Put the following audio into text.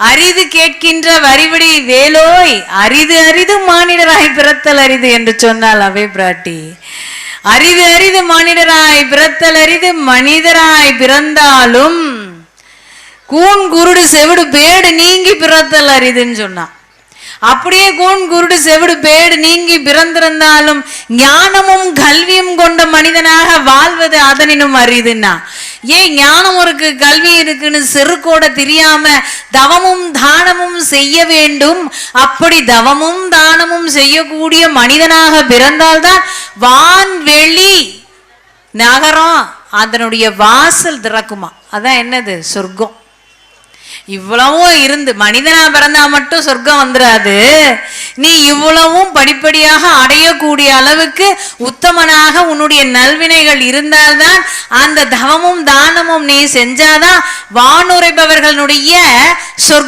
அரிது கேட்கின்ற வரிவிடி வேலோய் அரிது அரிது மானிடராய் பிறத்தல் அரிது என்று சொன்னால் அவை பிராட்டி. அரிது அரிது மானிடராய் பிறத்தல் அரிது மனிதராய் பிறந்தாலும் கூன் குருடு செவிடு பேடு நீங்கி பிறத்தல் அரிதுன்னு சொன்னான். அப்படியே கூன் குருடு செவிடு பேடு நீங்கி பிறந்திருந்தாலும் ஞானமும் கல்வியும் கொண்ட மனிதனாக வாழ்வது அதனினும் அரிதுன்னா ஏன் ஞானம் இருக்கு கல்வி இருக்குன்னு செருக்கோட தெரியாம தவமும் தானமும் செய்ய வேண்டும். அப்படி தவமும் தானமும் செய்யக்கூடிய மனிதனாக பிறந்தால்தான் வான்வெளி நகரம் அதனுடைய வாசல் திறக்குமா. அதான் என்னது? சொர்க்கம். இவ்வளவும் இருந்து மனிதனா பிறந்தா மட்டும் சொர்க்கம் வந்துடாது நீ இவ்வளவும் படிப்படியாக அடையக்கூடிய அளவுக்கு உத்தமனாக உன்னுடைய நல்வினைகள் இருந்தால்தான் அந்த தவமும் தானமும் நீ செஞ்சாதான் வானுரைபவர்களுடைய சொர்க்க